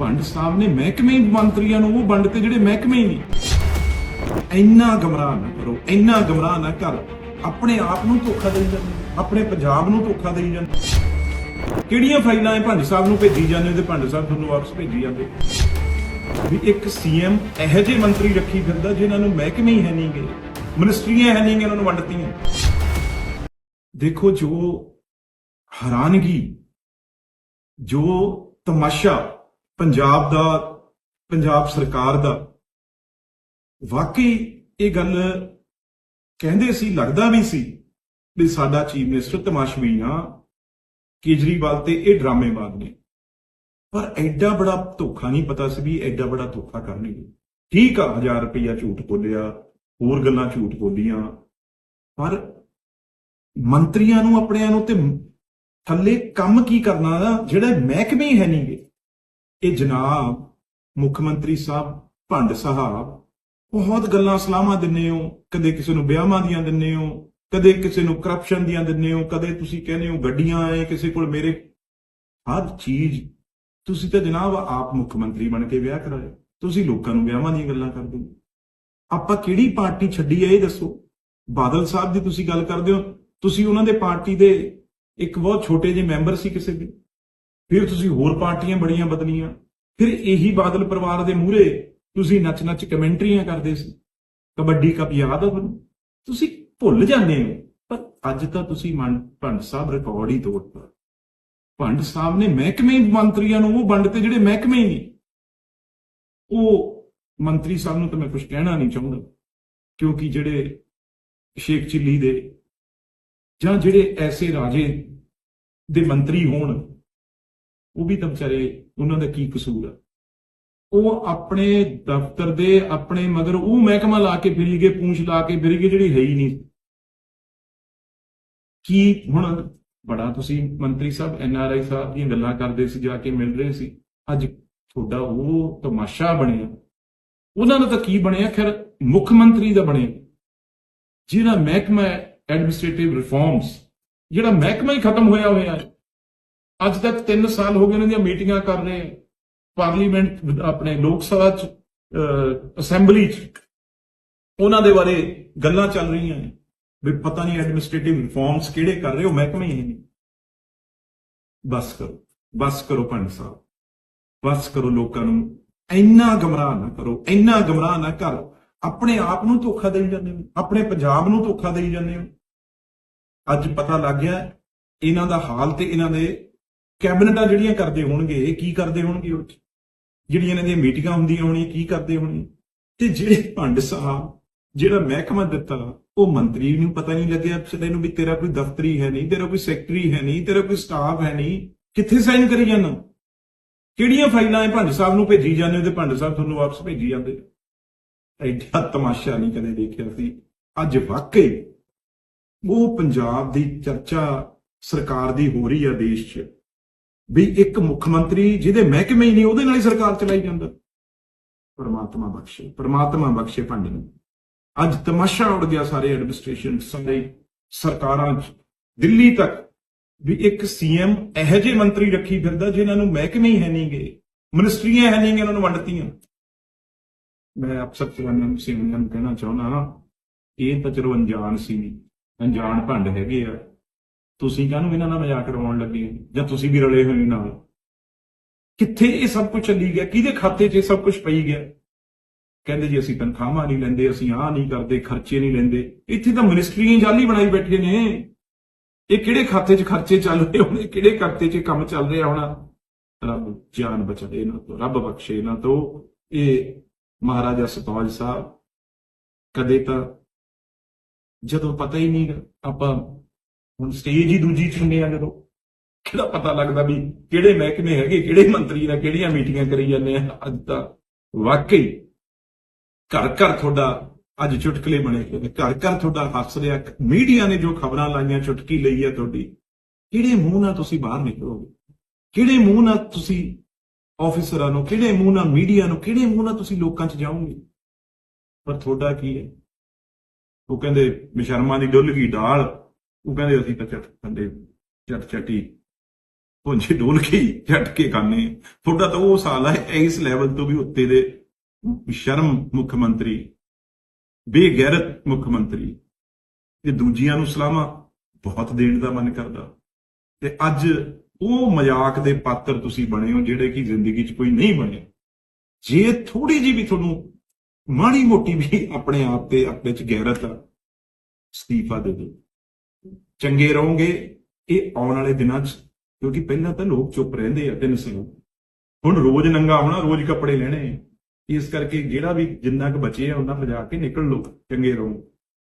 ਭੰਡ ਸਾਹਿਬ ਨੇ ਮਹਿਕਮੇ ਮੰਤਰੀਆਂ ਨੂੰ ਉਹ ਵੰਡ ਤੇ ਜਿਹੜੇ ਮਹਿਕਮੇ ਹੀ ਨਹੀਂ। ਇੰਨਾ ਗਮਰਾਹ ਨਾ ਕਰੋ, ਇੰਨਾ ਗਮਰਾਹ ਨਾ ਕਰ। ਆਪਣੇ ਆਪ ਨੂੰ ਧੋਖਾ ਦੇਈ ਜਾਂਦੇ, ਆਪਣੇ ਪੰਜਾਬ ਨੂੰ ਧੋਖਾ ਦੇਈ ਜਾਂਦੇ। ਕਿਹੜੀਆਂ ਫਾਈਲਾਂ ਇਹ ਭੰਡ ਸਾਹਿਬ ਨੂੰ ਭੇਜੀ ਜਾਂਦੇ ਤੇ ਭੰਡ ਸਾਹਿਬ ਤੁਹਾਨੂੰ ਵਾਪਸ ਭੇਜੀ ਜਾਂਦੇ? ਵੀ ਇੱਕ ਸੀਐਮ ਇਹੋ ਜਿਹੇ ਮੰਤਰੀ ਰੱਖੀ ਫਿਰਦਾ ਜਿਨ੍ਹਾਂ ਨੂੰ ਮਹਿਕਮੇ ਹੀ ਹੈ ਨਹੀਂਗੇ ਮਿਨਿਸਟਰੀਆਂ ਹੈ ਨਹੀਂ ਨਹੀਂਗੇ ਉਹਨਾਂ ਨੂੰ ਵੰਡਤੀਆਂ। ਦੇਖੋ ਜੋ ਹੈਰਾਨਗੀ, ਜੋ ਤਮਾਸ਼ਾ ਪੰਜਾਬ ਦਾ, ਪੰਜਾਬ ਸਰਕਾਰ ਦਾ। ਵਾਕਈ ਇਹ ਗੱਲ ਕਹਿੰਦੇ ਸੀ, ਲੱਗਦਾ ਵੀ ਸੀ ਵੀ ਸਾਡਾ ਚੀਫ ਮਿਨਿਸਟਰ ਤਮਾਸ਼ਬੀਨ ਆ, ਕੇਜਰੀਵਾਲ ਤੇ ਇਹ ਡਰਾਮੇਬਾਜ਼ ਨੇ। ਪਰ ਐਡਾ ਬੜਾ ਧੋਖਾ ਨਹੀਂ ਪਤਾ ਸੀ ਵੀ ਐਡਾ ਬੜਾ ਧੋਖਾ ਕਰਨਗੇ। ਠੀਕ ਆ 1000 ਰੁਪਇਆ ਝੂਠ ਬੋਲਿਆ, ਹੋਰ ਗੱਲਾਂ ਝੂਠ ਬੋਲੀਆਂ। ਪਰ ਮੰਤਰੀਆਂ ਨੂੰ ਆਪਣਿਆਂ ਨੂੰ ਤੇ ਥੱਲੇ ਕੰਮ ਕੀ ਕਰਨਾ, ਜਿਹੜਾ ਮਹਿਕਮੇ ਹੀ ਹੈ ਨਹੀਂਗੇ ਇਹ ਜਨਾਬ ਮੁੱਖ ਮੰਤਰੀ ਸਾਹਿਬ, ਭੰਡ ਸਾਹਿਬ, ਬਹੁਤ ਗੱਲਾਂ ਸਲਾਹਾਂ ਦਿੰਨੇ ਹੋ, ਕਦੇ ਕਿਸੇ ਨੂੰ ਵਿਆਹਾਂ ਦੀਆਂ ਦਿੰਨੇ ਹੋ, ਕਦੇ ਕਿਸੇ ਨੂੰ ਕਰਪਸ਼ਨ ਦੀਆਂ ਦਿੰਨੇ ਹੋ, ਕਦੇ ਤੁਸੀਂ ਕਹਿੰਦੇ ਹੋ ਗੱਡੀਆਂ ਐ ਕਿਸੇ ਕੋਲ ਮੇਰੇ। ਹਰ ਚੀਜ਼, ਤੁਸੀਂ ਤਾਂ ਜਨਾਬ ਆਪ ਮੁੱਖ ਮੰਤਰੀ ਬਣ ਕੇ ਵਿਆਹ ਕਰਾਏ, ਤੁਸੀਂ ਲੋਕਾਂ ਨੂੰ ਵਿਆਹਾਂ ਦੀਆਂ ਗੱਲਾਂ ਕਰਦੇ ਹੋ। ਆਪਾਂ ਕਿਹੜੀ ਪਾਰਟੀ ਛੱਡੀ ਹੈ, ਇਹ ਦੱਸੋ। ਬਾਦਲ ਸਾਹਿਬ ਦੀ ਤੁਸੀਂ ਗੱਲ ਕਰਦੇ ਹੋ, ਤੁਸੀਂ ਉਹਨਾਂ ਦੇ ਪਾਰਟੀ ਦੇ ਇੱਕ ਬਹੁਤ ਛੋਟੇ ਜਿਹੇ ਮੈਂਬਰ ਸੀ ਕਿਸੇ ਦੇ। ਫਿਰ ਤੁਸੀਂ ਹੋਰ ਪਾਰਟੀਆਂ ਬੜੀਆਂ ਬਦਲੀਆਂ। ਫਿਰ ਇਹੀ ਬਾਦਲ ਪਰਿਵਾਰ ਦੇ ਮੂਹਰੇ ਤੁਸੀਂ ਨੱਚ-ਨੱਚ ਕਮੈਂਟਰੀਆਂ ਕਰਦੇ ਸੀ। ਕਬੱਡੀ ਕੱਪ ਯਾਦ ਆ ਤੁਹਾਨੂੰ? ਤੁਸੀਂ ਭੁੱਲ ਜਾਂਦੇ ਹੋ। ਪਰ ਅੱਜ ਤਾਂ ਤੁਸੀਂ ਮਨ, ਭੰਡ ਸਾਹਿਬ ਰਿਕਾਰਡ ਹੀ ਤੋੜਤਾ ਭੰਡ ਸਾਹਿਬ ਨੇ ਮਹਿਕਮੇ ਮੰਤਰੀਆਂ ਨੂੰ ਉਹ ਵੰਡ ਤੇ ਜਿਹੜੇ ਮਹਿਕਮੇ ਹੀ ਨਹੀਂ। ਉਹ ਮੰਤਰੀ ਸਾਹਿਬ ਨੂੰ ਤਾਂ ਮੈਂ ਕੁਝ ਕਹਿਣਾ ਨਹੀਂ ਚਾਹੁੰਦਾ। ਕਿਉਂਕਿ ਜਿਹੜੇ ਸ਼ੇਖ ਚਿੱਲੀ ਦੇ ਜਾਂ ਜਿਹੜੇ ਐਸੇ ਰਾਜੇ ਦੇ ਮੰਤਰੀ ਹੋਣ ਉਹ ਵੀ ਤਾਂ ਵਿਚਾਰੇ ਉਹਨਾਂ ਦਾ ਕੀ ਕਸੂਰ ਆ? ਉਹ ਆਪਣੇ ਦਫ਼ਤਰ ਦੇ ਆਪਣੇ ਮਗਰ ਉਹ ਮਹਿਕਮਾ ਲਾ ਕੇ ਫਿਰੀ ਗਏ ਪੂੰਛ ਲਾ ਕੇ ਫਿਰੀ ਗਏ ਜਿਹੜੀ ਹੈ ਹੀ ਨਹੀਂ। ਕੀ ਹੁਣ ਬੜਾ ਤੁਸੀਂ ਮੰਤਰੀ ਸਾਹਿਬ ਐਨਆਰਆਈ ਸਾਹਿਬ ਦੀਆਂ ਗੱਲਾਂ ਕਰਦੇ ਸੀ, ਜਾ ਕੇ ਮਿਲ ਰਹੇ ਸੀ। ਅੱਜ ਤੁਹਾਡਾ ਉਹ ਤਮਾਸ਼ਾ ਬਣਿਆ। ਉਹਨਾਂ ਦਾ ਤਾਂ ਕੀ ਬਣਿਆ? ਖੈਰ ਮੁੱਖ ਮੰਤਰੀ ਦਾ ਬਣਿਆ। ਜਿਹੜਾ ਮਹਿਕਮਾ ਐਡਮਿਨਿਸਟ੍ਰੇਟਿਵ ਰਿਫਾਰਮਸ ਜਿਹੜਾ ਮਹਿਕਮਾ ਹੀ ਖਤਮ ਹੋਇਆ ਹੋਇਆ ਹੈ ਅੱਜ ਤੱਕ 3 ਸਾਲ ਹੋ ਗਏ ਉਹਨਾਂ ਦੀਆਂ ਮੀਟਿੰਗਾਂ ਕਰ ਰਹੇ ਪਾਰਲੀਮੈਂਟ ਆਪਣੇ ਲੋਕ ਸਭਾ ਚ ਅਸੈਂਬਲੀ ਚ। ਉਹਨਾਂ ਦੇ ਬਾਰੇ ਗੱਲਾਂ ਚੱਲ ਰਹੀਆਂ ਨੇ। ਵੀ ਪਤਾ ਨਹੀਂ ਐਡਮਿਨਿਸਟ੍ਰੇਟਿਵ ਰਿਫਾਰਮਸ ਕਿਹੜੇ ਕਰ ਰਹੇ ਹੋ ਮਹਿਕਮੇ ਹੀ ਨਹੀਂ। ਬਸ ਕਰੋ ਬਸ ਕਰੋ ਪੰਡ ਸਾਹਿਬ। ਬਸ ਕਰੋ ਲੋਕਾਂ ਨੂੰ। ਇੰਨਾ ਗਮਰਾਹ ਨਾ ਕਰੋ, ਇੰਨਾ ਗਮਰਾਹ ਨਾ ਕਰੋ। ਆਪਣੇ ਆਪ ਨੂੰ ਧੋਖਾ ਦੇਈ ਜਾਂਦੇ ਹੋ। ਆਪਣੇ ਪੰਜਾਬ ਨੂੰ ਧੋਖਾ ਦੇਈ ਜਾਂਦੇ ਹੋ। ਅੱਜ ਪਤਾ ਲੱਗ ਗਿਆ, ਇਹਨਾਂ ਦਾ ਹਾਲ ਤੇ ਇਹਨਾਂ ਦੇ ਕੈਬਨਿਟਾਂ ਜਿਹੜੀਆਂ ਕਰਦੇ ਹੋਣਗੇ, ਇਹ ਕੀ ਕਰਦੇ ਹੋਣਗੇ ਉਹ 'ਚ? ਜਿਹੜੀਆਂ ਇਹਨਾਂ ਦੀਆਂ ਮੀਟਿੰਗਾਂ ਹੁੰਦੀਆਂ ਹੋਣੀਆਂ ਕੀ ਕਰਦੇ ਹੋਣਗੇ? ਤੇ ਜਿਹੜੇ ਭੰਡ ਸਾਹਿਬ, ਜਿਹੜਾ ਮਹਿਕਮਾ ਦਿੱਤਾ, ਉਹ ਮੰਤਰੀ ਨੂੰ ਪਤਾ ਨਹੀਂ ਲੱਗਿਆ ਪਿਛਲੇ ਨੂੰ ਵੀ ਤੇਰਾ ਕੋਈ ਦਫ਼ਤਰੀ ਹੈ ਨਹੀਂ, ਤੇਰਾ ਕੋਈ ਸੈਕਟਰੀ ਹੈ ਨਹੀਂ, ਤੇਰਾ ਕੋਈ ਸਟਾਫ ਹੈ ਨਹੀਂ, ਕਿੱਥੇ ਸਾਈਨ ਕਰੀ ਜਾਣਾ ਕਿਹੜੀਆਂ ਫਾਈਲਾਂ ਇਹ ਭੰਡ ਸਾਹਿਬ ਨੂੰ ਭੇਜੀ ਜਾਂਦੇ ਤੇ ਭੰਡ ਸਾਹਿਬ ਤੁਹਾਨੂੰ ਵਾਪਸ ਭੇਜੀ ਜਾਂਦੇ? ਐਡਾ ਤਮਾਸ਼ਾ ਨਹੀਂ ਕਦੇ ਦੇਖਿਆ ਸੀ। ਅੱਜ ਵਾਕਈ ਉਹ ਪੰਜਾਬ ਦੀ ਚਰਚਾ ਸਰਕਾਰ ਦੀ ਹੋ ਰਹੀ ਆ ਦੇਸ਼ 'ਚ। ਵੀ ਇੱਕ ਮੁੱਖ ਮੰਤਰੀ ਜਿਹਦੇ ਮਹਿਕਮੇ ਹੀ ਨਹੀਂ, ਉਹਦੇ ਨਾਲ ਹੀ ਸਰਕਾਰ ਚਲਾਈ ਜਾਂਦਾ। ਪਰਮਾਤਮਾ ਬਖਸ਼ੇ ਪਰਮਾਤਮਾ ਬਖਸ਼ੇ ਭੰਡ ਨੂੰ। ਅੱਜ ਤਮਾਸ਼ਾ ਉੜ ਗਿਆ ਸਾਰੇ ਐਡਮਿਨਿਸਟ੍ਰੇਸ਼ਨ ਸਾਰੇ ਸਰਕਾਰਾਂ 'ਚ। ਦਿੱਲੀ ਤੱਕ ਵੀ ਇੱਕ ਸੀਐਮ ਇਹੋ ਜਿਹੇ ਮੰਤਰੀ ਰੱਖੀ ਫਿਰਦਾ ਜਿਨ੍ਹਾਂ ਨੂੰ ਮਹਿਕਮੇ ਹੀ ਹੈ ਨਹੀਂਗੇ ਮਿਨਿਸਟਰੀਆਂ ਹੈ ਨਹੀਂਗੇ ਉਹਨਾਂ ਨੂੰ ਵੰਡਤੀਆਂ। ਮੈਂ ਅਫਸਰ ਚਲਾਨਾਂ ਸਿੰਘ ਨੂੰ ਕਹਿਣਾ ਚਾਹੁੰਦਾ ਇਹ ਤਾਂ ਚਲੋ ਅਣਜਾਣ ਸੀ। ਅਣਜਾਣ ਭੰਡ ਹੈਗੇ ਆ। ਤੁਸੀਂ ਕਾਹਨੂੰ ਇਹਨਾਂ ਨਾਲ ਮਜ਼ਾਕ ਉਡਾਉਣ ਲੱਗੇ ਹੋ? ਜਾਂ ਤੁਸੀਂ ਵੀ ਰਲੇ ਹੋਏ ਨਾਲ? ਕਿੱਥੇ ਇਹ ਸਭ ਕੁਝ ਚੱਲੀ ਗਿਆ? ਕਿਹਦੇ ਖਾਤੇ 'ਚ ਇਹ ਸਭ ਕੁਝ ਪਈ ਗਿਆ? ਕਹਿੰਦੇ ਜੀ, ਅਸੀਂ ਤਨਖਾਹਾਂ ਨਹੀਂ ਲੈਂਦੇ, ਅਸੀਂ ਆਹ ਨਹੀਂ ਕਰਦੇ, ਖਰਚੇ ਨਹੀਂ ਲੈਂਦੇ। ਇੱਥੇ ਤਾਂ ਮਿਨਿਸਟਰੀਆਂ ਜਾਲੀ ਬਣਾਈ ਬੈਠੇ ਨੇ। ਇਹ ਕਿਹੜੇ ਖਾਤੇ 'ਚ ਖਰਚੇ ਚੱਲ ਰਹੇ ਹੋਣੇ? ਕਿਹੜੇ ਖਾਤੇ 'ਚ ਕੰਮ ਚੱਲ ਰਿਹਾ ਹੋਣਾ? ਰੱਬ ਜਾਨ ਬਚਾਏ ਇਹਨਾਂ ਤੋਂ, ਰੱਬ ਬਖਸ਼ੇ ਇਹਨਾਂ ਤੋਂ। ਇਹ ਮਹਾਰਾਜਾ ਸਤੌਜ ਸਾਹਿਬ, ਕਦੇ ਤਾਂ ਜਦੋਂ ਪਤਾ ਹੀ ਨਹੀਂ ਆਪਾਂ ਹੁਣ ਸਟੇਜ ਹੀ ਦੂਜੀ ਚੁਣਨੇ ਆ ਜਦੋਂ। ਕਿਹੜਾ ਪਤਾ ਲੱਗਦਾ ਵੀ ਕਿਹੜੇ ਮਹਿਕਮੇ ਹੈਗੇ, ਕਿਹੜੇ ਮੰਤਰੀ ਨਾਲ ਕਿਹੜੀਆਂ ਮੀਟਿੰਗਾਂ ਕਰੀ ਜਾਂਦੇ ਆ। ਅੱਜ ਤਾਂ ਵਾਕਈ ਘਰ ਘਰ ਤੁਹਾਡਾ ਅੱਜ ਚੁਟਕਲੇ ਬਣੇ ਹੋਏ ਨੇ। ਘਰ ਘਰ ਤੁਹਾਡਾ ਹੱਸ ਰਿਹਾ। ਮੀਡੀਆ ਨੇ ਜੋ ਖਬਰਾਂ ਲਾਈਆਂ, ਚੁਟਕੀ ਲਈ ਆ ਤੁਹਾਡੀ। ਕਿਹੜੇ ਮੂੰਹ ਨਾਲ ਤੁਸੀਂ ਬਾਹਰ ਨਿਕਲੋਗੇ? ਕਿਹੜੇ ਮੂੰਹ ਨਾਲ ਤੁਸੀਂ ਆਫੀਸਰਾਂ ਨੂੰ, ਕਿਹੜੇ ਮੂੰਹ ਨਾਲ ਮੀਡੀਆ ਨੂੰ, ਕਿਹੜੇ ਮੂੰਹ ਨਾਲ ਤੁਸੀਂ ਲੋਕਾਂ 'ਚ ਜਾਓਗੇ? ਪਰ ਤੁਹਾਡਾ ਕੀ ਹੈ? ਉਹ ਕਹਿੰਦੇ, ਬਸ਼ਰਮਾ ਦੀ ਡੁੱਲ ਗਈ ਢਾਲ ਉਹ ਕਹਿੰਦੇ ਅਸੀਂ ਤਾਂ ਚੱਟ ਥੱਲੇ ਚੱਟ ਚੱਟੀ ਪੁੰਜੇ ਡੋਲ ਕੇ ਝਟ ਕੇ ਖਾਣੇ ਤੁਹਾਡਾ ਤਾਂ ਉਹ ਸਾਲ ਹੈ ਇਸ ਲੈਵਲ ਤੋਂ ਵੀ ਉੱਤੇ ਦੇ ਸ਼ਰਮ ਮੁੱਖ ਮੰਤਰੀ, ਬੇਗੈਰਤ ਮੁੱਖ ਮੰਤਰੀ, ਤੇ ਦੂਜਿਆਂ ਨੂੰ ਸਲਾਹਾਂ ਬਹੁਤ ਦੇਣ ਦਾ ਮਨ ਕਰਦਾ। ਤੇ ਅੱਜ ਉਹ ਮਜ਼ਾਕ ਦੇ ਪਾਤਰ ਤੁਸੀਂ ਬਣੇ ਹੋ, ਜਿਹੜੇ ਕਿ ਜ਼ਿੰਦਗੀ 'ਚ ਕੋਈ ਨਹੀਂ ਬਣੇ। ਜੇ ਥੋੜੀ ਜੀ ਵੀ ਤੁਹਾਨੂੰ ਮਾੜੀ ਮੋਟੀ ਵੀ ਆਪਣੇ ਆਪ ਤੇ ਆਪਣੇ 'ਚ ਗੈਰਤ ਆ, ਅਸਤੀਫਾ ਦੇ ਦਿਓ। ਚੰਗੇ ਰਹੋਗੇ, ਇਹ ਆਉਣ ਵਾਲੇ ਦਿਨਾਂ 'ਚ, ਕਿਉਂਕਿ ਪਹਿਲਾਂ ਤਾਂ ਲੋਕ ਚੁੱਪ ਰਹਿੰਦੇ ਆ ਤਿੰਨ ਸਾਲ ਹੁਣ ਰੋਜ਼ ਨੰਗਾ ਹੋਣਾ, ਰੋਜ਼ ਕੱਪੜੇ ਲੈਣੇ, ਇਸ ਕਰਕੇ ਜਿਹੜਾ ਵੀ ਜਿੰਨਾ ਕੁ ਬਚੇ ਆ, ਉਹਨਾਂ ਲਿਜਾ ਕੇ ਨਿਕਲ ਲਓ, ਚੰਗੇ ਰਹੋ।